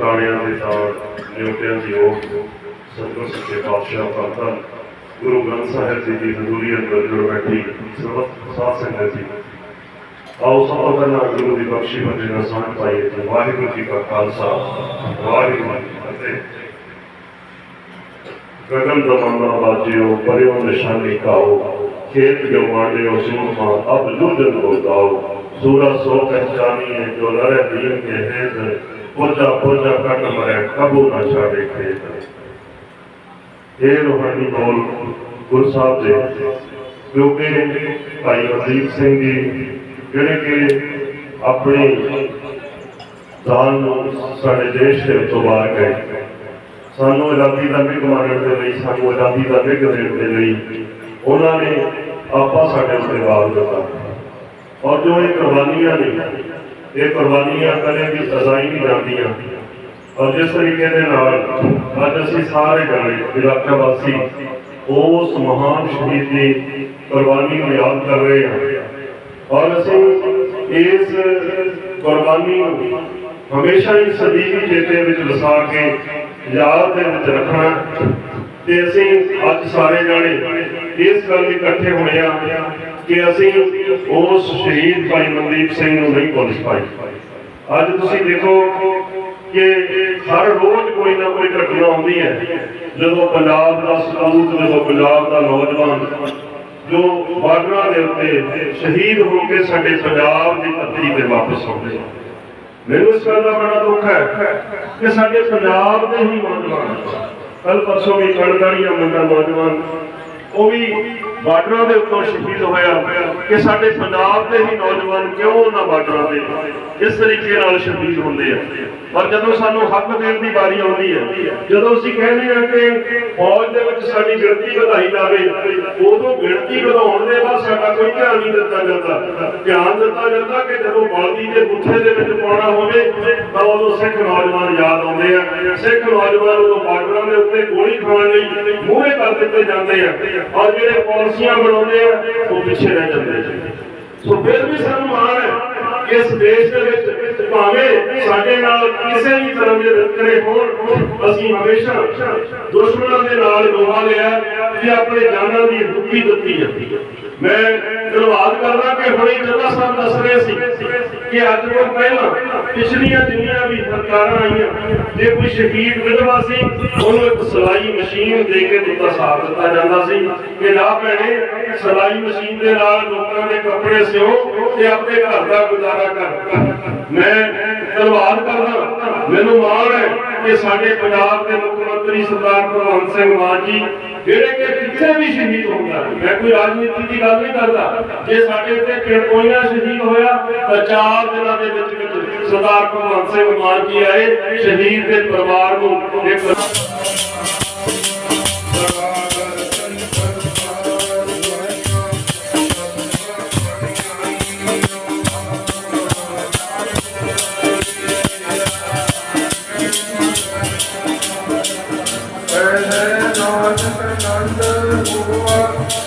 ਕਾਣਿਆਂ ਦੇ ਤਾਰ ਨਿਉਟਿਆਂ ਦੀ ਓਟ ਸਤਿਗੁਰ ਸੱਚੇ ਪਾਤਸ਼ਾਹ ਕਰਤਾ ਗੁਰੂ ਗ੍ਰੰਥ ਸਾਹਿਬ ਜੀ ਦੀ ਹਜ਼ੂਰੀ ਅੰਦਰ ਜੁੜ ਬੈਠੀ ਸਰਬਤ ਸਾਧ ਸੰਗਤ ਜੀ। ਆਓ ਸਭ ਤੋਂ ਪਹਿਲਾਂ ਗੁਰੂ ਦੀ ਬਖਸ਼ੀ ਬੰਦੇ ਨਾਲ ਸਾਂਝ ਪਾਈਏ ਤੇ ਵਾਹਿਗੁਰੂ ਜੀ ਕਾ ਖਾਲਸਾ, ਵਾਹਿਗੁਰੂ ਜੀ ਕੀ ਫਤਿਹ। ਗਗਨ ਦਮਨ ਬਾਜਿਓ, ਪਰਿਓ ਨਿਸ਼ਾਨੀ ਕਾਓ, ਖੇਤ ਜੋ ਮਾਂਡਿਓ ਸੂਰਮਾ ਅਬ ਜੁਜਨ ਕੋ ਗਾਓ ਸੂਰਾ ਸੋ ਪਹਿਚਾਨੀਏ ਜੋ ਲੜੇ ਦੀਨ ਕੇ ਹੈਦ ਪੋਜਾ ਪੋਜਾ ਕੱਟ ਮਰੇ ਕਬੂ ਨਾ ਛਾੜੇ ਖੇਤ ਇਹ ਰੋਹਾਨੀ ਬੋਲ ਗੁਰੂ ਸਾਹਿਬ ਦੇ ਕਿਉਂਕਿ ਭਾਈ ਹਰਦੀਪ ਸਿੰਘ ਜੀ, ਜਿਹੜੇ ਕਿ ਆਪਣੀ ਦਾਨ ਨੂੰ ਸਾਡੇ ਦੇਸ਼ ਦੇ ਉੱਤੋਂ ਬਾਹਰ ਗਏ। ਸਾਨੂੰ ਆਜ਼ਾਦੀ ਦਾ ਮਿੱਕ ਮਾਰਨ ਦੇ ਲਈ, ਸਾਨੂੰ ਆਜ਼ਾਦੀ ਦਾ ਮਿੱਕ ਦੇਣ ਦੇ ਲਈ ਉਹਨਾਂ ਨੇ ਆਪਾ ਸਾਡੇ ਉੱਤੇ ਵਾਰ ਦਿੱਤਾ। ਔਰ ਜੋ ਇਹ ਕੁਰਬਾਨੀਆਂ ਨੇ ਇਹ ਕੁਰਬਾਨੀਆਂ ਕਦੇ ਵੀ ਅਜ਼ਾਈ ਨਹੀਂ ਜਾਂਦੀਆਂ। ਔਰ ਜਿਸ ਤਰੀਕੇ ਦੇ ਨਾਲ ਅੱਜ ਅਸੀਂ ਸਾਰੇ ਜਾਣੇ, ਇਲਾਕਾ ਵਾਸੀ, ਉਸ ਮਹਾਨ ਸ਼ਹੀਦ ਦੀ ਕੁਰਬਾਨੀ ਨੂੰ ਯਾਦ ਕਰ ਰਹੇ ਹਾਂ। ਔਰ ਅਸੀਂ ਇਸ ਕੁਰਬਾਨੀ ਨੂੰ ਹਮੇਸ਼ਾ ਹੀ ਸਦੀਵੀ ਚੇਤੇ ਵਿੱਚ ਵਸਾ ਕੇ ਯਾਦ ਦੇ ਵਿੱਚ ਰੱਖਣਾ ਤੇ ਅਸੀਂ ਅੱਜ ਸਾਰੇ ਜਾਣੇ ਇਸ ਗੱਲ ਲਈ ਇਕੱਠੇ ਹੋਏ ਆ ਕਿ ਅਸੀਂ ਉਸ ਸ਼ਹੀਦ ਭਾਈ ਮਨਦੀਪ ਸਿੰਘ ਨੂੰ ਨਹੀਂ ਭੁੱਲ ਪਾਏ ਅੱਜ ਤੁਸੀਂ ਦੇਖੋ ਕਿ ਹਰ ਰੋਜ਼ ਕੋਈ ਨਾ ਕੋਈ ਘਟਨਾ ਆਉਂਦੀ ਹੈ। ਜਦੋਂ ਪੰਜਾਬ ਦਾ ਸਪੂਤ ਜਦੋਂ ਪੰਜਾਬ ਦਾ ਨੌਜਵਾਨ ਜੋ ਬਾਰਡਰਾਂ ਦੇ ਉੱਤੇ ਸ਼ਹੀਦ ਹੋ ਕੇ ਸਾਡੇ ਪੰਜਾਬ ਦੀ ਧਰਤੀ ਤੇ ਵਾਪਸ ਆਉਂਦੇ ਮੈਨੂੰ ਇਸ ਗੱਲ ਦਾ ਬੜਾ ਦੁੱਖ ਹੈ ਕਿ ਸਾਡੇ ਪੰਜਾਬ ਦੇ ਹੀ ਨੌਜਵਾਨ ਕੱਲ ਪਰਸੋਂ ਵੀ ਕਣਦਾੜੀਆਂ ਮੁੰਡਾ ਨੌਜਵਾਨ, ਉਹ ਵੀ ਬਾਰਡਰਾਂ ਦੇ ਉੱਤੋਂ ਸ਼ਹੀਦ ਹੋਇਆ। ਕਿ ਸਾਡੇ ਪੰਜਾਬ ਦੇ ਹੀ ਨੌਜਵਾਨ ਕਿਉਂ ਉਹਨਾਂ ਬਾਰਡਰਾਂ ਦੇ? ਇਸ ਤਰੀਕੇ ਨਾਲ ਸ਼ਹੀਦ ਹੁੰਦੇ ਆ। ਪਰ ਜਦੋਂ ਸਾਨੂੰ ਹੱਕ ਦੇਣ ਦੀ ਵਾਰੀ ਆਉਂਦੀ ਹੈ, ਜਦੋਂ ਅਸੀਂ ਕਹਿੰਦੇ ਹਾਂ ਕਿ ਫੌਜ ਦੇ ਵਿੱਚ ਸਾਡੀ ਗਿਣਤੀ ਵਧਾਈ ਜਾਵੇ, ਉਦੋਂ ਗਿਣਤੀ ਵਧਾਉਣ ਦੇ ਬਾਅਦ ਸਾਡਾ ਕੋਈ ਧਿਆਨ ਨਹੀਂ ਦਿੱਤਾ ਜਾਂਦਾ। ਧਿਆਨ ਦਿੱਤਾ ਜਾਂਦਾ ਕਿ ਜਦੋਂ ਬਲਦੀ ਦੇ ਬੁੱਥੇ ਦੇ ਵਿੱਚ ਪਾਉਣਾ ਹੋਵੇ, ਤਾਂ ਉਦੋਂ ਸਿੱਖ ਨੌਜਵਾਨ ਯਾਦ ਆਉਂਦੇ ਆ। ਸਿੱਖ ਨੌਜਵਾਨ ਉਦੋਂ ਬਾਰਡਰਾਂ ਦੇ ਉੱਤੇ ਗੋਲੀ ਖਾਣ ਲਈ ਮੂਹਰੇ ਕਰ ਦਿੱਤੇ ਜਾਂਦੇ ਆ। ਔਰ ਜਿਹੜੇ ਪਾਲਿਸੀਆਂ ਬਣਾਉਂਦੇ ਆ ਉਹ ਪਿੱਛੇ ਰਹਿ ਜਾਂਦੇ ਸੋ ਫਿਰ ਵੀ ਸਾਨੂੰ ਮਾਣ ਹੈ ਇਸ ਦੇਸ਼ ਦੇ ਵਿੱਚ ਭਾਵੇਂ ਸਾਡੇ ਨਾਲ ਕਿਸੇ ਵੀ ਤਰ੍ਹਾਂ ਦੇ ਰਤਨੇ ਹੋਣ, ਅਸੀਂ ਹਮੇਸ਼ਾ ਦੁਸ਼ਮਣਾਂ ਦੇ ਨਾਲ ਗਵਾ ਲਿਆ ਕਿ ਆਪਣੇ ਜਾਨਾਂ ਦੀ ਰੁਕੀ ਦਿੱਤੀ ਜਾਂਦੀ ਹੈ। ਮੈਂ ਧੰਨਵਾਦ ਕਰਦਾ ਕਿ ਹੁਣੇ ਜੱਲਾ ਸਾਹਿਬ ਦੱਸ ਰਹੇ ਸੀ ਕਿ ਅੱਜ ਤੋਂ ਪਹਿਲਾਂ ਪਿਛਲੀਆਂ ਜਿੰਨੀਆਂ ਵੀ ਸਰਕਾਰਾਂ ਆਈਆਂ, ਜੇ ਕੋਈ ਸ਼ਹੀਦ ਵਿਧਵਾ ਸੀ, ਉਹਨੂੰ ਇੱਕ ਸਿਲਾਈ ਮਸ਼ੀਨ ਦੇ ਕੇ ਦਿੱਤਾ ਸਾਥ ਦਿੱਤਾ ਜਾਂਦਾ ਸੀ ਕਿ ਨਾ ਭੈਣੇ, ਸਿਲਾਈ ਮਸ਼ੀਨ ਦੇ ਨਾਲ ਲੋਕਾਂ ਦੇ ਕੱਪੜੇ ਸਿਓ ਤੇ ਆਪਣੇ ਘਰ ਦਾ ਗੁਜ਼ਾਰਾ ਕਰ। ਮੈਂ ਧੰਨਵਾਦ ਕਰਦਾ। ਮੈਨੂੰ ਮਾਣ ਹੈ ਕਿ ਸਾਡੇ ਪੰਜਾਬ ਦੇ ਮੁੱਖ ਮੰਤਰੀ ਸਰਦਾਰ ਭਗਵੰਤ ਸਿੰਘ ਮਾਨ ਜੀ, ਜਿਹੜੇ ਕਿ ਕਿੱਥੇ ਵੀ ਸ਼ਹੀਦ ਹੁੰਦਾ ਮੈਂ ਕੋਈ ਰਾਜਨੀਤੀ ਦੀ ਗੱਲ ਨਹੀਂ ਕਰਦਾ। ਜੇ ਸਾਡੇ ਉੱਤੇ ਕਿਰਕੋਈਆਂ ਸ਼ਹੀਦ ਹੋਇਆ, ਤਾਂ ਚਾਰ ਦਿਨਾਂ ਦੇ ਵਿੱਚ ਵਿੱਚ ਸਰਦਾਰ ਭਗਵੰਤ ਸਿੰਘ ਮਾਨ ਜੀ ਆਏ, ਸ਼ਹੀਦ ਦੇ ਪਰਿਵਾਰ ਨੂੰ ਇੱਕ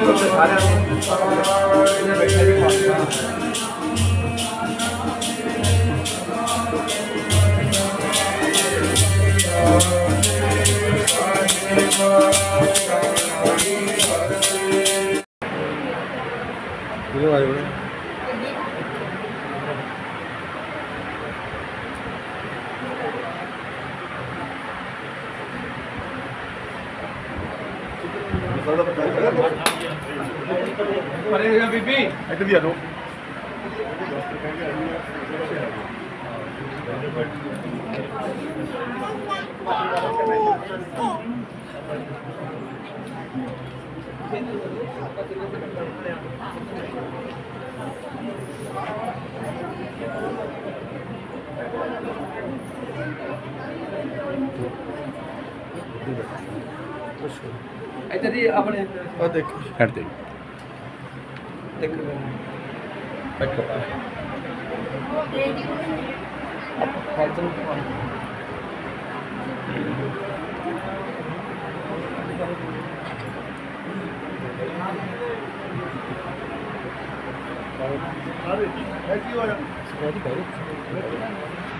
ਹੁਆ ਸਤਿਗੁਰੂ ਨੇ ਪਾਇਆ ਵਰਨਾਨ ਨਵੋ ਤੁਮ ਮਨ ਜੀ ਮੁਖ ਇੱਧਰ ਵੀ ਆ ਲੋ ਇੱਧਰ ਜੀ ਆਪਣੇ ਉਹ ਦੇਖੋ। ਛੱਡ ਦੇ ਦੇਖੋ ਬੈਠੋ। ਫਾਲਤੂ ਤੇ ਪੁਨੀਤ ਤੇ ਪ੍ਰਗਟ ਸਤਿਗੁਰ ਬਣਿਆ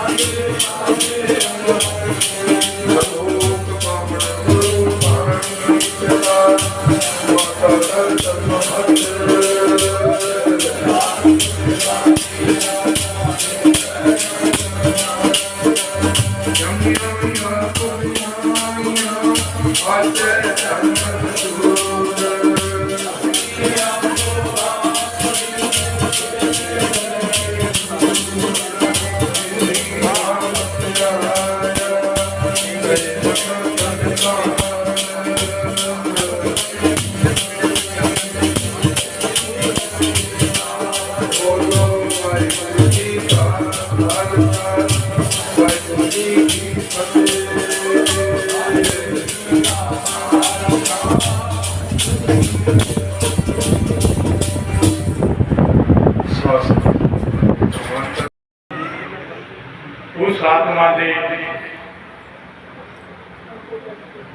ਵਾਹਿਗੁਰੂ ਉਸ ਆਤਮਾ ਦੇ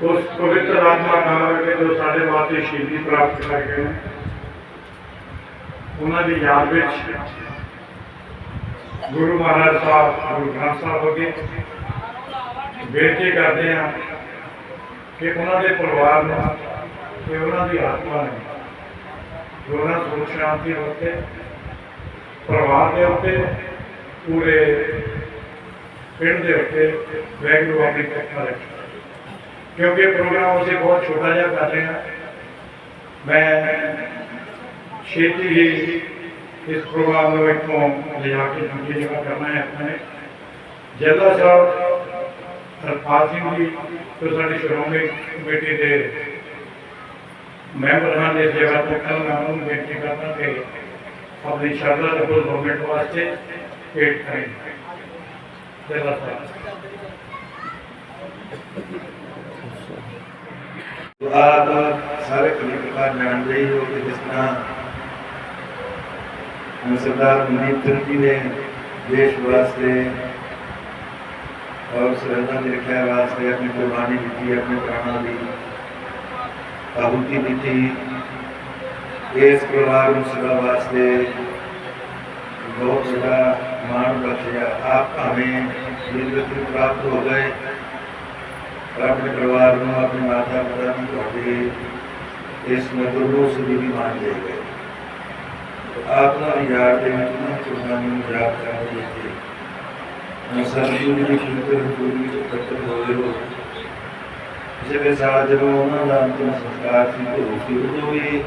ਉਸ ਪਵਿੱਤਰ ਆਤਮਾ ਨਾਲ ਕੇ ਜੋ ਸਾਡੇ ਵਾਸਤੇ ਸ਼ਹੀਦੀ ਪ੍ਰਾਪਤ ਕਰ ਗਏ ਨੇ। ਉਹਨਾਂ ਦੀ ਯਾਦ ਵਿੱਚ ਗੁਰੂ ਮਹਾਰਾਜ ਸਾਹਿਬ, ਗੁਰੂ ਗ੍ਰੰਥ ਸਾਹਿਬ ਹੋਗੇ ਬੇਨਤੀ ਕਰਦੇ ਹਾਂ ਕਿ ਉਹਨਾਂ ਦੇ ਪਰਿਵਾਰ ਨੂੰ ਕਿ ਉਹਨਾਂ ਦੀ ਆਤਮਾ ਨੂੰ ਜੋ ਉਹਨਾਂ ਸੁਖ ਸ਼ਾਂਤੀ ਉੱਤੇ ਪਰਿਵਾਰ ਦੇ ਉੱਤੇ ਪੂਰੇ ਪਿੰਡ ਦੇ ਉੱਤੇ ਵੈਗਰੂ ਆਪਣੀ ਕਿਰਪਾ ਰੱਖੇ ਕਿਉਂਕਿ ਪ੍ਰੋਗਰਾਮ ਅਸੀਂ ਬਹੁਤ ਛੋਟਾ ਜਿਹਾ ਕਰ ਰਹੇ ਹਾਂ। ਮੈਂ ਛੇਤੀ ਹੀ ਇਸ ਪ੍ਰੋਗਰਾਮ ਨੂੰ ਇੱਥੋਂ ਲਿਜਾ ਕੇ ਦੂਜੀ ਜਗ੍ਹਾ ਕਰਨਾ ਹੈ ਆਪਣੇ ਜੱਲਾ ਸਾਹਿਬ, ਹਰਪਾਲ ਸਿੰਘ ਜੀ, ਜੋ ਸਾਡੀ ਸ਼੍ਰੋਮਣੀ ਕਮੇਟੀ ਦੇ ਮੈਂਬਰ ਹਨ, ਇਸ ਜਗ੍ਹਾ ਤੋਂ ਕੱਲ ਮੈਂ ਉਹਨਾਂ ਨੂੰ ਬੇਨਤੀ ਕਰਦਾ ਕਿ ਆਪਣੀ ਸ਼ਰਧਾ ਦੇ ਕੋਲ ਗਵਰਨਮੈਂਟ ਵਾਸਤੇ ਪੇਟ ਕरें ਜੱਲਾ ਸਾਹਿਬ ਆਪ ਸਾਰੇ ਕਲੀ ਪ੍ਰਕਾਰ ਜਾਣਦੇ ਹੀ ਹੋ ਕਿ ਜਿਸ ਤਰ੍ਹਾਂ ਅਹ ਸਰਦਾਰ ਮਨੀਤ ਸਿੰਘ ਜੀ ਨੇ ਦੇਸ਼ ਵਾਸਤੇ ਔਰ ਸਰਹੱਦਾਂ ਦੀ ਰੱਖਿਆ ਵਾਸਤੇ ਆਪਣੀ ਕੁਰਬਾਨੀ ਦਿੱਤੀ ਆਪਣੇ ਪ੍ਰਾਣਾਂ ਦੀ ਆਹੁਤੀ ਦਿੱਤੀ ਇਸ ਪਰਿਵਾਰ ਨੂੰ ਸਦਾ ਵਾਸਤੇ ਬਹੁਤ ਵੱਡਾ ਮਾਣ ਬਖਸ਼ਿਆ ਆਪ ਭਾਵੇਂ ਜਿੰਦਗੀ ਪ੍ਰਾਪਤ ਹੋ ਗਏ ਪਰ ਆਪਣੇ ਪਰਿਵਾਰ ਨੂੰ ਆਪਣੇ ਮਾਤਾ ਪਿਤਾ ਨੂੰ ਤੁਹਾਡੇ ਇਸ ਨਗਰੋਸ ਦੀ ਵੀ ਮਾਨ ਦੇ ਗਏ ਆਪ ਦਾ ਯਾਦ ਦੇ ਵਿੱਚ ਨਾ ਕੁਰਬਾਨੀ ਨੂੰ ਯਾਦ ਕਰਦੇ ਇੱਥੇ ਸਰਜੂ ਦੀ ਕੀਰਤਨ ਪੂਰੀ ਵਿੱਚ ਇਕੱਤਰ ਹੋਏ ਹੋ ਜਿਹੜੇ ਸਾਲ ਜਦੋਂ ਉਹਨਾਂ ਦਾ ਅੰਤਿਮ ਸੰਸਕਾਰ ਸੀ ਤੇ ਉਹ ਸੀ ਉਦੋਂ ਵੀ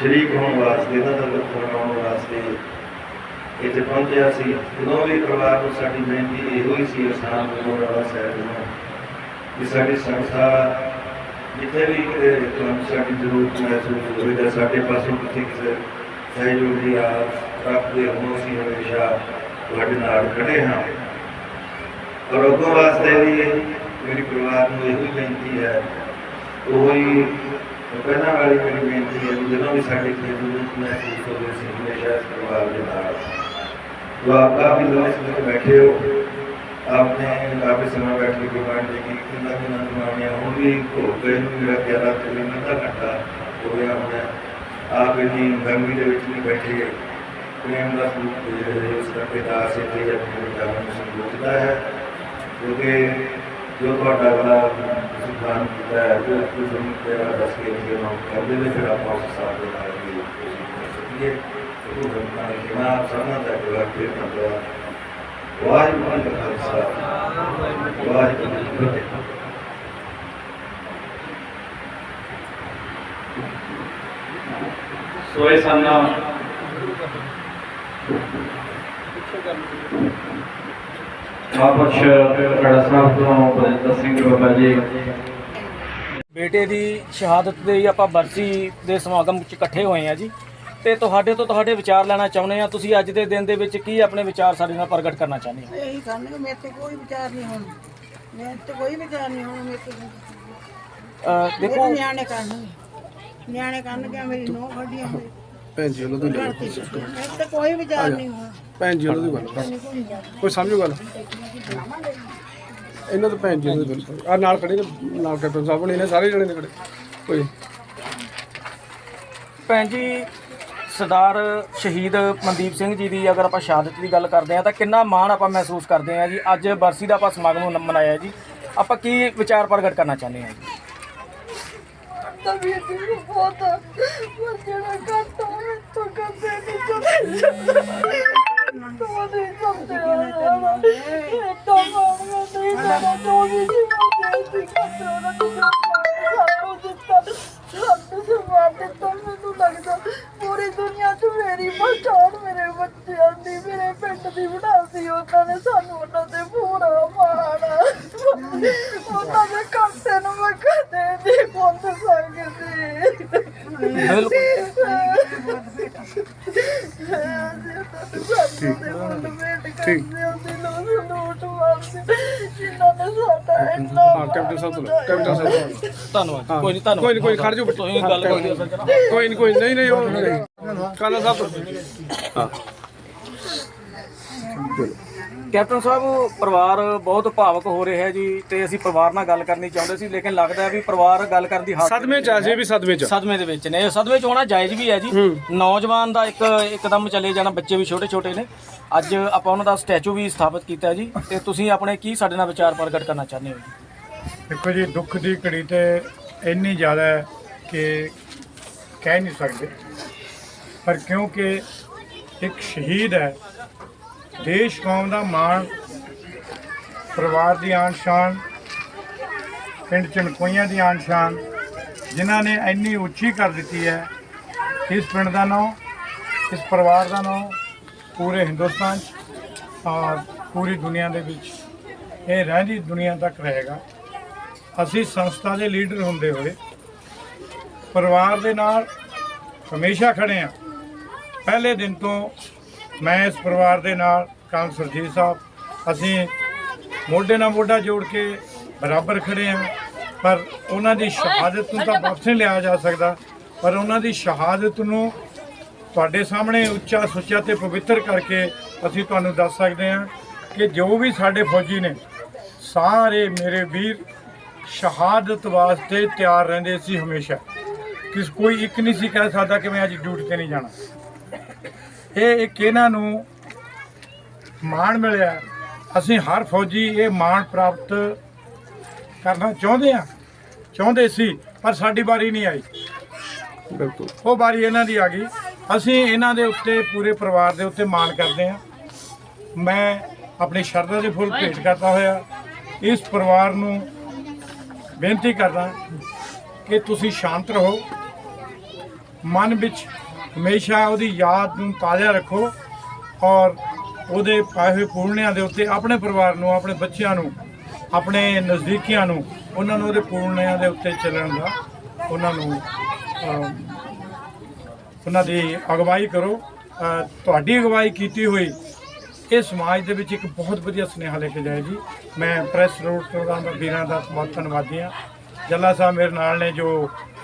ਸ਼ਰੀਕ ਹੋਣ ਵਾਸਤੇ ਇਹਨਾਂ ਦਾ ਦੁੱਖ ਮਨਾਉਣ ਵਾਸਤੇ ਇੱਥੇ ਪਹੁੰਚਿਆ ਸੀ ਜਦੋਂ ਵੀ ਪਰਿਵਾਰ ਨੂੰ ਸਾਡੀ ਬੇਨਤੀ ਇਹੋ ਹੀ ਸੀ, ਅਸਾਂ ਗੁਰੂ ਵਾਲਾ ਸਾਹਿਬ ਨੂੰ ਕਿ ਸਾਡੀ ਸੰਸਥਾ ਜਿੱਥੇ ਵੀ ਕਿਤੇ ਤੁਹਾਨੂੰ ਸਾਡੀ ਜ਼ਰੂਰਤ ਮਹਿਸੂਸ ਹੋਵੇ ਜਾਂ ਸਾਡੇ ਪਾਸੋਂ ਕਿਸੇ ਕਿਸੇ ਸਹਿਯੋਗ ਦੀ ਆਸ ਰੱਖਦੇ ਹੋ ਅਸੀਂ ਹਮੇਸ਼ਾ ਤੁਹਾਡੇ ਨਾਲ ਖੜੇ ਹਾਂ। ਔਰ ਅੱਗੋਂ ਵਾਸਤੇ ਵੀ ਮੇਰੇ ਪਰਿਵਾਰ ਨੂੰ ਇਹੋ ਹੀ ਬੇਨਤੀ ਹੈ, ਉਹ ਹੀ ਪਹਿਲਾਂ ਵਾਲੀ ਮੇਰੀ ਬੇਨਤੀ ਹੈ ਜਦੋਂ ਵੀ ਸਾਡੇ ਖੇਤ ਵਿੱਚ ਮਹਿਸੂਸ ਹੋਵੇ ਸੀ ਹਮੇਸ਼ਾ ਇਸ ਪਰਿਵਾਰ ਦੇ ਨਾਲ تو آپ کافی لمبے سمے سے بیٹھے ہو آپ نے کافی سمے بیٹھ کے ڈیمانڈ دیکھی کنہ کنہ بیماریاں ہوں گی تو گئے میرا پیارا تقریباً آدھا گھنٹہ ہو گیا ہونا آپ ਇਹਦੀ ਗਰਮੀ بیٹھے ਵਿੱਚ ਨਹੀਂ ਬੈਠੇ ਪ੍ਰੇਮ ਦਾ ਸਰੂਪ ਜਿਹੜੇ ਉਸ ਦਾ ਪਿਤਾ ਸੇ ਤੇ ਆਪਣੇ ਵਿਚਾਰਾਂ ਨੂੰ ਸੰਬੋਧਦਾ ਹੈ ਕਿਉਂਕਿ ਜੋ ਤੁਹਾਡਾ ਵਾਲਾ ਸੁਖਾਨ ਕੀਤਾ ਹੈ ਜੋ ਤੁਸੀਂ ਤੇਰਾ ਦੱਸ ਕੇ ਉਹਦੇ ਨਾਲ ਕਰਦੇ ਨੇ ਫਿਰ ਆਪਾਂ ਉਸ ਸਾਥ ਦੇ ਨਾਲ ਵੀ ਕੋਸ਼ਿਸ਼ ਕਰ ਸਕੀਏ ਉਹ ਬੰਦਾ ਕਿਨਾ ਸਮਝਦਾ ਹੈ ਕਿ ਫਿਰ ਬੰਦਾ ਵਾਹਿਗੁਰੂ ਜੀ ਕਾ ਖਾਲਸਾ ਵਾਹਿਗੁਰੂ ਜੀ ਕੀ ਫਤਿਹ ਸੋਏ ਸੰਨਾ। ਮਹਾਂਪੁਰਸ਼ ਕੜਾ ਸਾਹਿਬ ਤੋਂ ਬਰਿੰਦਰ ਸਿੰਘ ਬਾਬਾ ਜੀ। ਬੇਟੇ ਦੀ ਸ਼ਹਾਦਤ ਦੇ ਹੀ ਆਪਾਂ ਬਰਸੀ ਦੇ ਸਮਾਗਮ ਵਿੱਚ ਇਕੱਠੇ ਹੋਏ ਆ ਜੀ। ਤੇ ਤੁਹਾਡੇ ਤੋਂ ਤੁਹਾਡੇ ਵਿਚਾਰ ਲੈਣਾ ਚਾਹੁੰਦੇ ਆ ਤੁਸੀਂ ਅੱਜ ਦੇ ਦਿਨ ਦੇ ਵਿੱਚ ਕੀ ਆਪਣੇ ਵਿਚਾਰ ਸਾਡੇ ਨਾਲ ਪ੍ਰਗਟ ਕਰਨਾ ਚਾਹੁੰਦੇ ਹੋ? ਇਹੀ ਕਰਨਗੇ ਮੇਰੇ ਤੇ ਕੋਈ ਵਿਚਾਰ ਨਹੀਂ ਹੁਣ। ਮੇਰੇ ਤੇ ਕੋਈ ਵਿਚਾਰ ਨਹੀਂ ਹੁਣ ਮੇਰੇ ਤੇ ਦੇਖੋ ਨਿਆਣੇ ਕਰਨਗੇ ਨਿਆਣੇ ਕਰਨਗੇ ਮੇਰੀ ਨੋਹ ਖੜੀਆਂ ਹੋਈ ਭੈਣ ਜੀ ਉਹਨੂੰ ਘਰ ਤੇ ਮੇਰੇ ਤੇ ਕੋਈ ਵਿਚਾਰ ਨਹੀਂ ਹੁਣ। ਭੈਣ ਜੀ ਉਹਨੂੰ ਗੱਲ ਕੋਈ ਸਮਝੋ ਗੱਲ? ਇਹਨਾਂ ਤੋਂ ਭੈਣ ਜੀ ਉਹਨੂੰ ਬਿਲਕੁਲ ਆ ਨਾਲ ਖੜੇ ਨੇ ਨਾਲ ਕੈਪਟਨ ਸਾਹਿਬ ਨੇ ਸਾਰੇ ਜਣੇ ਨੇ ਖੜੇ। ਕੋਈ ਭੈਣ ਜੀ ਸਰਦਾਰ ਸ਼ਹੀਦ ਮਨਦੀਪ ਸਿੰਘ ਜੀ ਦੀ ਅਗਰ ਆਪਾਂ ਸ਼ਹਾਦਤ ਦੀ ਗੱਲ ਕਰਦੇ ਆ ਤਾਂ ਕਿੰਨਾ ਮਾਣ ਆਪਾਂ ਮਹਿਸੂਸ ਕਰਦੇ ਆ ਜੀ। ਅੱਜ ਬਰਸੀ ਦਾ ਆਪਾਂ ਸਮਾਗਮ ਨ- ਮਨਾਇਆ ਜੀ। ਆਪਾਂ ਕੀ ਵਿਚਾਰ ਪ੍ਰਗਟ ਕਰਨਾ ਚਾਹੁੰਦੇ ਆ ਜੀ? ਤਬੀਅਤ ਵੀ ਬਹੁਤ ਜਿਹੜਾ ਘੱਟ ਹੋਵੇ ਤਾਂ ਕਰਦੇ ਨਹੀਂ ਚਲੇ ਤੂੰ ਨਹੀਂ ਸਮਝਦੇ ਸਾਹਿਬ ਕੈਪਟਨ ਸਾਹਿਬ। ਤੋਂ। ਧੰਨਵਾਦ। ਹਾਂ। ਕੋਈ ਨਹੀਂ ਧੰਨਵਾਦ। ਕੋਈ ਨਹੀਂ ਕੋਈ ਖੜ ਜਾਓ ਤੁਸੀਂ ਗੱਲ ਕਰਦੇ ਹੋ। ਸਰ ਕੋਈ ਨਹੀਂ ਕੋਈ ਨਹੀਂ ਨਹੀਂ ਉਹ ਨਹੀਂ ਕਾਲਾ ਸਾਹਿਬ ਤੋਂ ਹਾਂ। ਕੈਪਟਨ ਸਾਹਿਬ ਪਰਿਵਾਰ ਬਹੁਤ ਭਾਵਕ ਹੋ ਰਿਹਾ ਹੈ ਜੀ ਤੇ ਅਸੀਂ ਪਰਿਵਾਰ ਨਾਲ ਗੱਲ ਕਰਨੀ ਚਾਹੁੰਦੇ ਸੀ ਲੇਕਿਨ ਲੱਗਦਾ ਹੈ ਵੀ ਪਰਿਵਾਰ ਗੱਲ ਕਰਨ ਦੀ ਹਾਲਤ ਸਦਮੇ ਚ ਆ ਜੇ ਵੀ ਸਦਮੇ ਚ ਸਦਮੇ ਦੇ ਵਿੱਚ ਨੇ। ਸਦਮੇ ਚ ਹੋਣਾ ਜਾਇਜ਼ ਵੀ ਹੈ ਜੀ। ਨੌਜਵਾਨ ਦਾ ਇੱਕ ਇੱਕਦਮ ਚਲੇ ਜਾਣਾ ਬੱਚੇ ਵੀ ਛੋਟੇ ਛੋਟੇ ਨੇ। ਅੱਜ ਆਪਾਂ ਉਹਨਾਂ ਦਾ ਸਟੈਚੂ ਵੀ ਸਥਾਪਿਤ ਕੀਤਾ ਜੀ ਤੇ ਤੁਸੀਂ ਆਪਣੇ ਕੀ ਸਾਡੇ ਨਾਲ ਵਿਚਾਰ ਪ੍ਰਗਟ ਕਰਨਾ ਚਾਹੁੰਦੇ ਹੋ ਜੀ? ਦੇਖੋ ਜੀ, ਦੁੱਖ ਦੀ ਘੜੀ ਤੇ ਇੰਨੀ ਜ਼ਿਆਦਾ ਹੈ ਕਿ ਕਹਿ ਨਹੀਂ ਸਕਦੇ। ਪਰ ਕਿਉਂਕਿ ਇੱਕ ਸ਼ਹੀਦ ਹੈ, ਦੇਸ਼ ਕੌਮ ਦਾ ਮਾਣ, ਪਰਿਵਾਰ ਦੀ ਆਨ ਸ਼ਾਨ ਪਿੰਡ ਚਣਕੋਈਆਂ ਦੀ ਆਨ ਸ਼ਾਨ ਜਿਨ੍ਹਾਂ ਨੇ ਇੰਨੀ ਉੱਚੀ ਕਰ ਦਿੱਤੀ ਹੈ, ਇਸ ਪਿੰਡ ਦਾ ਨਾਮ ਇਸ ਪਰਿਵਾਰ ਦਾ ਨਾਮ ਪੂਰੇ ਹਿੰਦੁਸਤਾਨ 'ਚ ਔਰ ਪੂਰੀ ਦੁਨੀਆ ਦੇ ਵਿੱਚ ਇਹ ਰਹਿੰਦੀ ਦੁਨੀਆ ਤੱਕ ਰਹੇਗਾ। ਅਸੀਂ ਸੰਸਥਾ ਦੇ ਲੀਡਰ ਹੁੰਦੇ ਹੋਏ ਪਰਿਵਾਰ ਦੇ ਨਾਲ ਹਮੇਸ਼ਾ ਖੜੇ ਆ ਪਹਿਲੇ ਦਿਨ ਤੋਂ ਮੈਂ ਇਸ ਪਰਿਵਾਰ ਦੇ ਨਾਲ ਕਾਮ ਸਰਜੀਤ ਸਾਹਿਬ, ਅਸੀਂ ਮੋਢੇ ਨਾਲ ਮੋਢਾ ਜੋੜ ਕੇ ਬਰਾਬਰ ਖੜੇ ਆ ਪਰ ਉਹਨਾਂ ਦੀ ਸ਼ਹਾਦਤ ਨੂੰ ਤਾਂ ਵਾਪਸ ਨਹੀਂ ਲਿਆ ਜਾ ਸਕਦਾ। ਪਰ ਉਹਨਾਂ ਦੀ ਸ਼ਹਾਦਤ ਨੂੰ ਤੁਹਾਡੇ ਸਾਹਮਣੇ ਉੱਚਾ ਸੁੱਚਾ ਤੇ ਪਵਿੱਤਰ ਕਰਕੇ ਅਸੀਂ ਤੁਹਾਨੂੰ ਦੱਸ ਸਕਦੇ ਹਾਂ ਕਿ ਜੋ ਵੀ ਸਾਡੇ ਫੌਜੀ ਨੇ, ਸਾਰੇ ਮੇਰੇ ਵੀਰ ਸ਼ਹਾਦਤ ਵਾਸਤੇ ਤਿਆਰ ਰਹਿੰਦੇ ਸੀ ਹਮੇਸ਼ਾ। ਕਿਸ ਕੋਈ ਇੱਕ ਨਹੀਂ ਸੀ ਕਹਿ ਸਕਦਾ ਕਿ ਮੈਂ ਅੱਜ ਡਿਊਟੀ ਤੇ ਨਹੀਂ ਜਾਣਾ। ਇਹ ਇੱਕ ਇਹਨਾਂ ਨੂੰ ਮਾਣ ਮਿਲਿਆ। ਅਸੀਂ ਹਰ ਫੌਜੀ ਇਹ ਮਾਣ ਪ੍ਰਾਪਤ ਕਰਨਾ ਚਾਹੁੰਦੇ ਆ ਚਾਹੁੰਦੇ ਸੀ ਪਰ ਸਾਡੀ ਵਾਰੀ ਨਹੀਂ ਆਈ। ਬਿਲਕੁਲ। ਉਹ ਵਾਰੀ ਇਹਨਾਂ ਦੀ ਆ ਗਈ। ਅਸੀਂ ਇਹਨਾਂ ਦੇ ਉੱਤੇ ਪੂਰੇ ਪਰਿਵਾਰ ਦੇ ਉੱਤੇ ਮਾਣ ਕਰਦੇ ਹਾਂ। ਮੈਂ ਆਪਣੀ ਸ਼ਰਧਾ ਦੇ ਫੁੱਲ ਭੇਟ ਕਰਦਾ ਹੋਇਆ। ਇਸ ਪਰਿਵਾਰ ਨੂੰ ਬੇਨਤੀ ਕਰਦਾ ਕਿ ਤੁਸੀਂ ਸ਼ਾਂਤ ਰਹੋ। ਮਨ ਵਿੱਚ ਹਮੇਸ਼ਾ ਉਹਦੀ ਯਾਦ ਨੂੰ ਤਾਜ਼ਾ ਰੱਖੋ ਔਰ ਉਹਦੇ ਪਾਏ ਹੋਏ ਪੂਰਨਿਆਂ ਦੇ ਉੱਤੇ ਆਪਣੇ ਪਰਿਵਾਰ ਨੂੰ, ਆਪਣੇ ਬੱਚਿਆਂ ਨੂੰ, ਆਪਣੇ ਨਜ਼ਦੀਕੀਆਂ ਨੂੰ, ਉਹਨਾਂ ਨੂੰ ਉਹਦੇ ਪੂਰਨਿਆਂ ਦੇ ਉੱਤੇ ਚੱਲਣ ਦਾ ਉਹਨਾਂ ਨੂੰ ਉਹਨਾਂ ਦੀ ਅਗਵਾਈ ਕਰੋ। ਤੁਹਾਡੀ ਅਗਵਾਈ ਕੀਤੀ ਹੋਈ ਇਹ ਸਮਾਜ ਦੇ ਵਿੱਚ ਇੱਕ ਬਹੁਤ ਵਧੀਆ ਸੁਨੇਹਾ ਲੈ ਕੇ ਜਾਏਗੀ ਮੈਂ ਪ੍ਰੈਸ ਰੋਡ ਤੋਂ ਦਾ ਵੀਰਾਂ ਦਾ ਬਹੁਤ ਧੰਨਵਾਦੀ ਹਾਂ। ਜੱਲਾ ਸਾਹਿਬ ਮੇਰੇ ਨਾਲ ਨੇ ਜੋ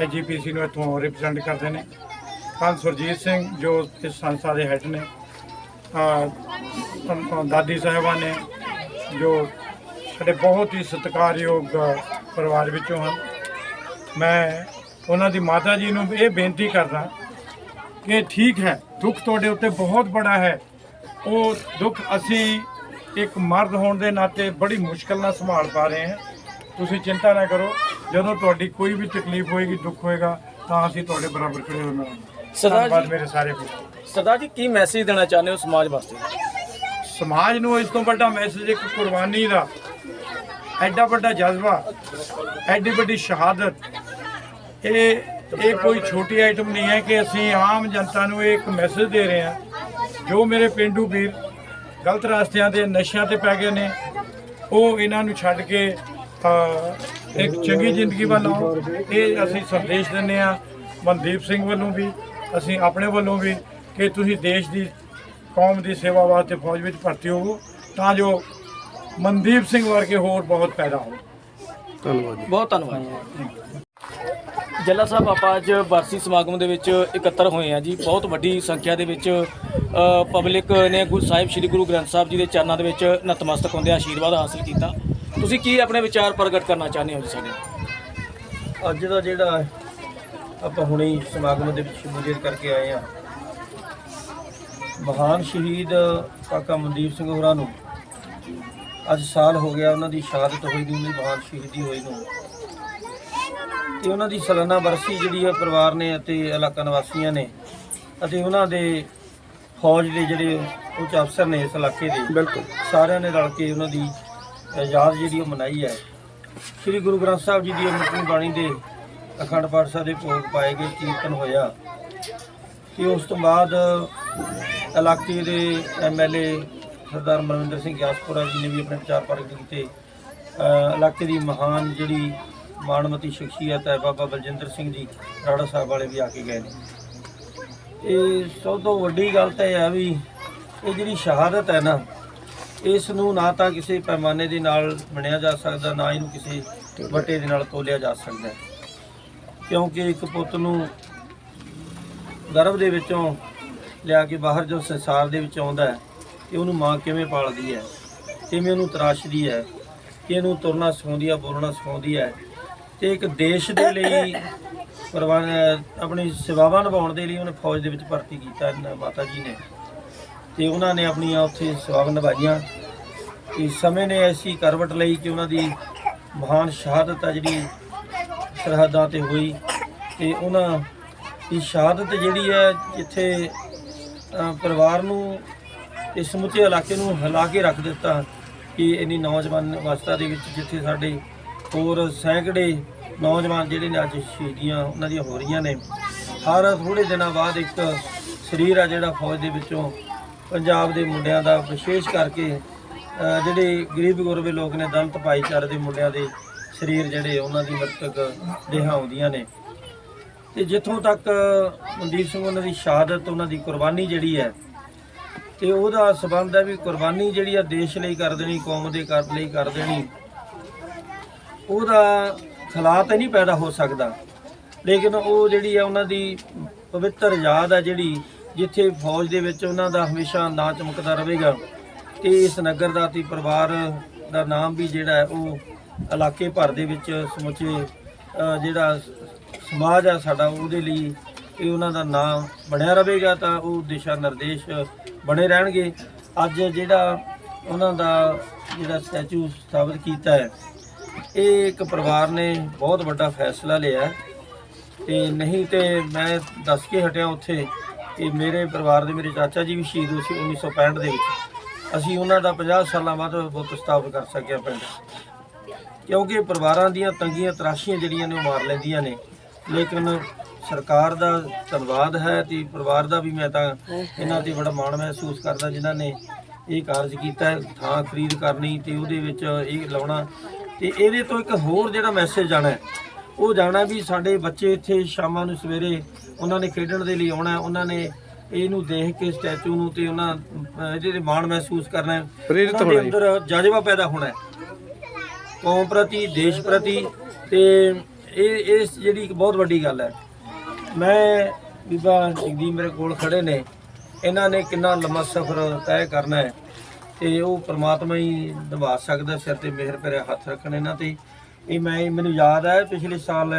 ਐਜੀਪੀਸੀ ਨੂੰ ਇੱਥੋਂ ਰਿਪਰੈਜ਼ੈਂਟ ਕਰਦੇ ਨੇ। ਖਾਨ ਸੁਰਜੀਤ ਸਿੰਘ ਜੋ ਇਸ ਸੰਸਥਾ ਦੇ ਹੈੱਡ ਨੇ। ਦਾਦੀ ਸਾਹਿਬਾਨ ਨੇ, ਜੋ ਸਾਡੇ ਬਹੁਤ ਹੀ ਸਤਿਕਾਰਯੋਗ ਪਰਿਵਾਰ ਵਿੱਚੋਂ ਹਨ। ਮੈਂ ਉਹਨਾਂ ਦੀ ਮਾਤਾ ਜੀ ਨੂੰ ਇਹ ਬੇਨਤੀ ਕਰਦਾ ਕਿ ਠੀਕ ਹੈ। ਦੁੱਖ ਤੁਹਾਡੇ ਉੱਤੇ ਬਹੁਤ ਬੜਾ ਹੈ। ਉਹ ਦੁੱਖ ਅਸੀਂ ਇੱਕ ਮਰਦ ਹੋਣ ਦੇ ਨਾਤੇ ਬੜੀ ਮੁਸ਼ਕਲ ਨਾਲ ਸੰਭਾਲ ਪਾ ਰਹੇ ਹਾਂ। ਤੁਸੀਂ ਚਿੰਤਾ ਨਾ ਕਰੋ ਜਦੋਂ ਤੁਹਾਡੀ ਕੋਈ ਵੀ ਤਕਲੀਫ ਹੋਏਗੀ ਦੁੱਖ ਹੋਏਗਾ ਤਾਂ ਅਸੀਂ ਤੁਹਾਡੇ ਬਰਾਬਰ ਖੜੇ ਹੋਵਾਂਗੇ ਸਰਦਾਰ ਜੀ ਮੇਰੇ ਸਾਰੇ ਸਰਦਾਰ ਜੀ ਕੀ ਮੈਸੇਜ ਦੇਣਾ ਚਾਹੁੰਦੇ ਹੋ ਸਮਾਜ ਵਾਸਤੇ? ਸਮਾਜ ਨੂੰ ਇਸ ਤੋਂ ਵੱਡਾ ਮੈਸੇਜ ਇੱਕ ਕੁਰਬਾਨੀ ਦਾ। ਐਡਾ ਵੱਡਾ ਜਜ਼ਬਾ ਐਡੀ ਵੱਡੀ ਸ਼ਹਾਦਤ। ਇਹ ਇਹ ਕੋਈ ਛੋਟੀ ਆਈਟਮ ਨਹੀਂ ਹੈ ਕਿ ਅਸੀਂ ਆਮ ਜਨਤਾ ਨੂੰ ਇਹ ਇੱਕ ਮੈਸੇਜ ਦੇ ਰਹੇ ਹਾਂ। ਜੋ ਮੇਰੇ ਪਿੰਡੂ ਵੀਰ ਗਲਤ ਰਸਤਿਆਂ ਤੇ ਨਸ਼ਿਆਂ ਤੇ ਪੈ ਗਏ ਨੇ ਉਹ ਇਹਨਾਂ ਨੂੰ ਛੱਡ ਕੇ ਇੱਕ ਚੰਗੀ ਜ਼ਿੰਦਗੀ ਵੱਲ ਆਉਣ। ਇਹ ਅਸੀਂ ਸੰਦੇਸ਼ ਦਿੰਦੇ ਆ ਮਨਦੀਪ ਸਿੰਘ ਵੱਲੋਂ ਵੀ ਅਸੀਂ ਆਪਣੇ ਵੱਲੋਂ ਵੀ ਕਿ ਤੁਸੀਂ ਦੇਸ਼ ਦੀ ਕੌਮ ਦੀ ਸੇਵਾ ਵਾਸਤੇ ਫੌਜ ਵਿੱਚ ਭਰਤੀ ਹੋਵੋ ਤਾਂ ਜੋ ਮਨਦੀਪ ਸਿੰਘ ਵਰਗੇ ਹੋਰ ਬਹੁਤ ਪੈਦਾ ਹੋਣ। ਬਹੁਤ ਧੰਨਵਾਦ ਜੱਲਾ ਸਾਹਿਬ, ਆਪਾਂ ਅੱਜ ਵਰਸੀ ਸਮਾਗਮ ਦੇ ਵਿੱਚ ਇਕੱਤਰ ਹੋਏ ਆ ਜੀ। ਬਹੁਤ ਵੱਡੀ ਸੰਖਿਆ ਦੇ ਵਿੱਚ ਪਬਲਿਕ ਨੇ ਗੁਰੂ ਸਾਹਿਬ, ਸ੍ਰੀ ਗੁਰੂ ਗ੍ਰੰਥ ਸਾਹਿਬ ਜੀ ਦੇ ਚਰਨਾਂ ਦੇ ਵਿੱਚ ਨਤਮਸਤਕ ਹੁੰਦੇ ਆਸ਼ੀਰਵਾਦ ਹਾਸਲ ਕੀਤਾ। ਤੁਸੀਂ ਕੀ ਆਪਣੇ ਵਿਚਾਰ ਪ੍ਰਗਟ ਕਰਨਾ ਚਾਹੁੰਦੇ ਹੋ ਜੀ ਸਾਡੇ? ਅੱਜ ਦਾ ਜਿਹੜਾ ਆਪਾਂ ਹੁਣੇ ਸਮਾਗਮ ਦੇ ਵਿੱਚ ਸ਼ਮੂਲੀਅਤ ਕਰਕੇ ਆਏ ਆ ਮਹਾਨ ਸ਼ਹੀਦ ਕਾਕਾ ਮਨਦੀਪ ਸਿੰਘ ਹੋਰਾਂ ਨੂੰ ਅੱਜ ਸਾਲ ਹੋ ਗਿਆ ਉਹਨਾਂ ਦੀ ਸ਼ਹਾਦਤ ਹੋਈ ਦੀ ਉਹਦੀ ਮਹਾਨ ਸ਼ਹੀਦੀ ਹੋਈ ਨੂੰ। ਤੇ ਉਹਨਾਂ ਦੀ ਸਾਲਾਨਾ ਬਰਸੀ ਜਿਹੜੀ ਹੈ ਪਰਿਵਾਰ ਨੇ ਅਤੇ ਇਲਾਕਾ ਨਿਵਾਸੀਆਂ ਨੇ ਅਤੇ ਉਹਨਾਂ ਦੇ ਫੌਜ ਦੇ ਜਿਹੜੇ ਉੱਚ ਅਫਸਰ ਨੇ ਇਸ ਇਲਾਕੇ ਦੇ ਬਿਲਕੁਲ। ਸਾਰਿਆਂ ਨੇ ਰਲ ਕੇ ਉਹਨਾਂ ਦੀ ਯਾਦ ਜਿਹੜੀ ਉਹ ਮਨਾਈ ਹੈ। ਸ੍ਰੀ ਗੁਰੂ ਗ੍ਰੰਥ ਸਾਹਿਬ ਜੀ ਦੀ ਅੰਮ੍ਰਿਤਮਈ ਬਾਣੀ ਦੇ ਅਖੰਡ ਪਾਠ ਸਾਹਿਬ ਦੇ ਭੋਗ ਪਾਏ ਗਏ ਕੀਰਤਨ ਹੋਇਆ। ਤੇ ਉਸ ਤੋਂ ਬਾਅਦ ਇਲਾਕੇ ਦੇ ਐਮਐਲਏ ਸਰਦਾਰ ਮਨਵਿੰਦਰ ਸਿੰਘ ਗਿਆਸਪੁਰਾ ਜੀ ਨੇ ਵੀ ਆਪਣੇ ਵਿਚਾਰ ਪ੍ਰਗਟ ਕੀਤੇ। ਇਲਾਕੇ ਦੀ ਮਹਾਨ ਜਿਹੜੀ ਮਾਣਮਤੀ ਸ਼ਖਸੀਅਤ ਹੈ ਬਾਬਾ ਬਲਜਿੰਦਰ ਸਿੰਘ ਜੀ, ਰਾੜਾ ਸਾਹਿਬ ਵਾਲੇ ਵੀ ਆ ਕੇ ਗਏ ਨੇ। ਇਹ ਸਭ ਤੋਂ ਵੱਡੀ ਗੱਲ ਤਾਂ ਇਹ ਹੈ ਵੀ ਇਹ ਜਿਹੜੀ ਸ਼ਹਾਦਤ ਹੈ ਨਾ, ਇਸ ਨੂੰ ਨਾ ਤਾਂ ਕਿਸੇ ਪੈਮਾਨੇ ਦੇ ਨਾਲ ਬਣਿਆ ਜਾ ਸਕਦਾ, ਨਾ ਇਹਨੂੰ ਕਿਸੇ ਵਟੇ ਦੇ ਨਾਲ ਤੋਲਿਆ ਜਾ ਸਕਦਾ ਕਿਉਂਕਿ ਇੱਕ ਪੁੱਤ ਨੂੰ ਗਰਭ ਦੇ ਵਿੱਚੋਂ ਲਿਆ ਕੇ ਬਾਹਰ ਜੋ ਸੰਸਾਰ ਦੇ ਵਿੱਚ ਆਉਂਦਾ ਹੈ, ਤੇ ਉਹਨੂੰ ਮਾਂ ਕਿਵੇਂ ਪਾਲਦੀ ਹੈ? ਕਿਵੇਂ ਉਹਨੂੰ ਤਰਾਸ਼ਦੀ ਹੈ? ਕਿ ਇਹਨੂੰ ਤੁਰਨਾ ਸਿਖਾਉਂਦੀ ਹੈ, ਬੋਲਣਾ ਸਿਖਾਉਂਦੀ ਹੈ? ਤੇ ਇੱਕ ਦੇਸ਼ ਦੇ ਲਈ ਕੁਰਬਾਨ ਆਪਣੀ ਸੇਵਾਵਾਂ ਨਿਭਾਉਣ ਦੇ ਲਈ ਉਹਨੇ ਫੌਜ ਦੇ ਵਿੱਚ ਭਰਤੀ ਕੀਤਾ ਇਹਨਾਂ ਮਾਤਾ ਜੀ ਨੇ। ਤੇ ਉਹਨਾਂ ਨੇ ਆਪਣੀਆਂ ਉੱਥੇ ਸੇਵਾਵਾਂ ਨਿਭਾਈਆਂ। ਤੇ ਸਮੇਂ ਨੇ ਐਸੀ ਕਰਵਟ ਲਈ ਕਿ ਉਹਨਾਂ ਦੀ ਮਹਾਨ ਸ਼ਹਾਦਤ ਆ ਜਿਹੜੀ ਸਰਹੱਦਾਂ ਤੇ ਹੋਈ। ਤੇ ਉਹਨਾਂ ਦੀ ਸ਼ਹਾਦਤ ਜਿਹੜੀ ਹੈ ਜਿੱਥੇ ਪਰਿਵਾਰ ਨੂੰ ਤੇ ਸਮੁੱਚੇ ਇਲਾਕੇ ਨੂੰ ਹਿਲਾ ਕੇ ਰੱਖ ਦਿੱਤਾ ਕਿ ਇੰਨੀ ਨੌਜਵਾਨ ਅਵਸਥਾ ਦੇ ਵਿੱਚ ਜਿੱਥੇ ਸਾਡੇ ਹੋਰ ਸੈਂਕੜੇ ਨੌਜਵਾਨ ਜਿਹੜੇ ਨੇ ਅੱਜ ਸ਼ਹੀਦੀਆਂ ਉਹਨਾਂ ਦੀਆਂ ਹੋ ਰਹੀਆਂ ਨੇ। ਹਰ ਥੋੜੇ ਦਿਨਾਂ ਬਾਅਦ ਇੱਕ ਸਰੀਰ ਆ ਜਿਹੜਾ ਫੌਜ ਦੇ ਵਿੱਚੋਂ ਪੰਜਾਬ ਦੇ ਮੁੰਡਿਆਂ ਦਾ ਵਿਸ਼ੇਸ਼ ਕਰਕੇ ਜਿਹੜੇ ਗਰੀਬ ਗੁਰਬੇ ਲੋਕ ਨੇ ਦਲਤ ਭਾਈਚਾਰੇ ਦੇ ਮੁੰਡਿਆਂ ਦੇ ਸਰੀਰ ਜਿਹੜੇ ਉਹਨਾਂ ਦੀ ਮਰਤਕ ਦੇਹਾਂ ਆਉਂਦੀਆਂ ਨੇ। ਤੇ ਜਿੱਥੋਂ ਤੱਕ ਮਨਦੀਪ ਸਿੰਘ ਉਹਨਾਂ ਦੀ ਸ਼ਹਾਦਤ, ਉਹਨਾਂ ਦੀ ਕੁਰਬਾਨੀ ਜਿਹੜੀ ਹੈ, ਤੇ ਉਹਦਾ ਸਬੰਧ ਹੈ ਵੀ ਕੁਰਬਾਨੀ ਜਿਹੜੀ ਆ ਦੇਸ਼ ਲਈ ਕਰ ਦੇਣੀ, ਕੌਮ ਦੇ ਕਰ ਲਈ ਕਰ ਦੇਣੀ। ਉਹਦਾ ਖਲਾਤ ਨਹੀਂ ਪੈਦਾ ਹੋ ਸਕਦਾ। ਲੇਕਿਨ ਉਹ ਜਿਹੜੀ ਆ ਉਹਨਾਂ ਦੀ ਪਵਿੱਤਰ ਯਾਦ ਆ ਜਿਹੜੀ, ਜਿੱਥੇ ਫੌਜ ਦੇ ਵਿੱਚ ਉਹਨਾਂ ਦਾ ਹਮੇਸ਼ਾ ਨਾਂ ਚਮਕਦਾ ਰਹੇਗਾ, ਤੇ ਇਸ ਨਗਰ ਦਾ ਤੇ ਪਰਿਵਾਰ ਦਾ ਨਾਮ ਵੀ ਜਿਹੜਾ ਉਹ ਇਲਾਕੇ ਭਰ ਦੇ ਵਿੱਚ ਸਮੁੱਚੇ ਜਿਹੜਾ ਸਮਾਜ ਆ ਸਾਡਾ, ਉਹਦੇ ਲਈ ਇਹ ਉਹਨਾਂ ਦਾ ਨਾਮ ਬਣਿਆ ਰਹੇਗਾ, ਤਾਂ ਉਹ ਦਿਸ਼ਾ ਨਿਰਦੇਸ਼ ਬਣੇ ਰਹਿਣਗੇ। ਅੱਜ ਜਿਹੜਾ ਉਹਨਾਂ ਦਾ ਜਿਹੜਾ ਸਟੈਚੂ ਸਥਾਪਿਤ ਕੀਤਾ ਹੈ ਇਹ ਇੱਕ ਪਰਿਵਾਰ ਨੇ ਬਹੁਤ ਵੱਡਾ ਫੈਸਲਾ ਲਿਆ ਹੈ ਤੇ ਨਹੀਂ ਤੇ ਮੈਂ ਦੱਸ ਕੇ ਹਟਿਆ ਉੱਥੇ ਕਿ ਮੇਰੇ ਪਰਿਵਾਰ ਦੇ ਮੇਰੇ ਚਾਚਾ ਜੀ ਵੀ ਸ਼ਹੀਦ ਹੋਏ ਸੀ 1965 ਦੇ ਵਿੱਚ। ਅਸੀਂ ਉਹਨਾਂ ਦਾ 50 ਸਾਲਾਂ ਬਾਅਦ ਬੁੱਤ ਸਥਾਪਿਤ ਕਰ ਸਕਿਆ ਪਿੰਡ। ਕਿਉਂਕਿ ਪਰਿਵਾਰਾਂ ਦੀਆਂ ਤੰਗੀਆਂ, ਤਰਾਸ਼ੀਆਂ ਜਿਹੜੀਆਂ ਨੇ ਉਹ ਮਾਰ ਲੈਂਦੀਆਂ ਨੇ। ਲੇਕਿਨ ਸਰਕਾਰ ਦਾ ਧੰਨਵਾਦ ਹੈ ਤੇ ਪਰਿਵਾਰ ਦਾ ਵੀ ਮੈਂ ਤਾਂ ਇਹਨਾਂ ਤੇ ਬੜਾ ਮਾਣ ਮਹਿਸੂਸ ਕਰਦਾ ਜਿਨ੍ਹਾਂ ਨੇ ਇਹ ਕਾਰਜ ਕੀਤਾ, ਥਾਂ ਖਰੀਦ ਕਰਨੀ ਤੇ ਉਹਦੇ ਵਿੱਚ ਇਹ ਲਾਉਣਾ। ਤੇ ਇਹਦੇ ਤੋਂ ਇੱਕ ਹੋਰ ਜਿਹੜਾ ਮੈਸੇਜ ਜਾਣਾ ਉਹ ਜਾਣਾ ਵੀ ਸਾਡੇ ਬੱਚੇ ਇੱਥੇ ਸ਼ਾਮਾਂ ਨੂੰ ਸਵੇਰੇ ਉਹਨਾਂ ਨੇ ਖੇਡਣ ਦੇ ਲਈ ਆਉਣਾ ਉਹਨਾਂ ਨੇ ਇਹਨੂੰ ਦੇਖ ਕੇ ਸਟੈਚੂ ਨੂੰ ਤੇ ਉਹਨਾਂ ਇਹਦੇ ਤੇ ਮਾਣ ਮਹਿਸੂਸ ਕਰਨਾ ਪ੍ਰੇਰਿਤ ਹੋਣਾ ਅੰਦਰ ਜਜ਼ਬਾ ਪੈਦਾ ਹੋਣਾ ਹੈ। ਕੌਮ ਪ੍ਰਤੀ ਦੇਸ਼ ਪ੍ਰਤੀ ਤੇ ਇਹ ਇਸ ਜਿਹੜੀ ਇੱਕ ਬਹੁਤ ਵੱਡੀ ਗੱਲ ਹੈ। ਮੈਂ ਬੀਬਾ ਜਗਦੀਪ ਮੇਰੇ ਕੋਲ ਖੜੇ ਨੇ। ਇਹਨਾਂ ਨੇ ਕਿੰਨਾ ਲੰਮਾ ਸਫ਼ਰ ਤੈਅ ਕਰਨਾ ਹੈ। ਤੇ ਉਹ ਪ੍ਰਮਾਤਮਾ ਹੀ ਨਿਭਾ ਸਕਦਾ, ਸਿਰ ਤੇ ਮਿਹਰ ਭਰਿਆ ਹੱਥ ਰੱਖਣ ਇਹਨਾਂ ਤੇ। ਇਹ ਮੈਂ ਮੈਨੂੰ ਯਾਦ ਹੈ ਪਿਛਲੇ ਸਾਲ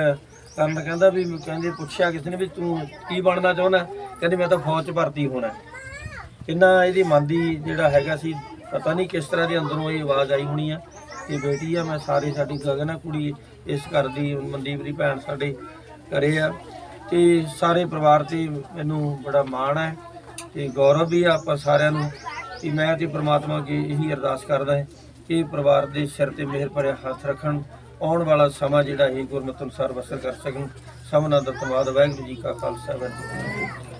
ਕਰਨ ਕਹਿੰਦਾ ਵੀ, ਕਹਿੰਦੇ ਪੁੱਛਿਆ ਕਿਸੇ ਨੇ ਵੀ ਤੂੰ ਕੀ ਬਣਨਾ ਚਾਹੁੰਦਾ? ਕਹਿੰਦੇ ਮੈਂ ਤਾਂ ਫੌਜ 'ਚ ਭਰਤੀ ਹੋਣਾ। ਕਿੰਨਾ ਇਹਦੀ ਮਨ ਦੀ ਜਿਹੜਾ ਹੈਗਾ ਸੀ, ਪਤਾ ਨਹੀਂ ਕਿਸ ਤਰ੍ਹਾਂ ਦੀ ਅੰਦਰੋਂ ਇਹ ਆਵਾਜ਼ ਆਈ ਹੋਣੀ ਆ। ਤੇ ਬੇਟੀ ਆ, ਮੈਂ ਸਾਰੇ ਸਾਡੀ ਗਗਨ ਆ ਕੁੜੀ, ਇਸ ਘਰ ਦੀ ਮਨਦੀਪ ਦੀ ਭੈਣ ਸਾਡੇ ਘਰੇ ਆ। ਤੇ ਸਾਰੇ ਪਰਿਵਾਰ ਤੇ ਮੈਨੂੰ ਬੜਾ ਮਾਣ ਹੈ ਤੇ ਗੌਰਵ ਵੀ ਆ ਆਪਾਂ ਸਾਰਿਆਂ ਨੂੰ। ਕਿ ਮੈਂ ਤੇ ਪ੍ਰਮਾਤਮਾ ਅੱਗੇ ਇਹੀ ਅਰਦਾਸ ਕਰਦਾ ਹੈ ਕਿ ਪਰਿਵਾਰ ਦੇ ਸਿਰ ਤੇ ਮਿਹਰ ਭਰਿਆ ਹੱਥ ਰੱਖਣ, ਆਉਣ ਵਾਲਾ ਸਮਾਂ ਜਿਹੜਾ ਇਹ ਗੁਰਮਤਿ ਅਨੁਸਾਰ ਬਸਰ ਕਰ ਸਕਣ। ਸਭ ਨਾਲ ਧੰਨਵਾਦ ਵਾਹਿਗੁਰੂ ਜੀ ਕਾ ਖਾਲਸਾ, ਵਾਹਿਗੁਰੂ ਜੀ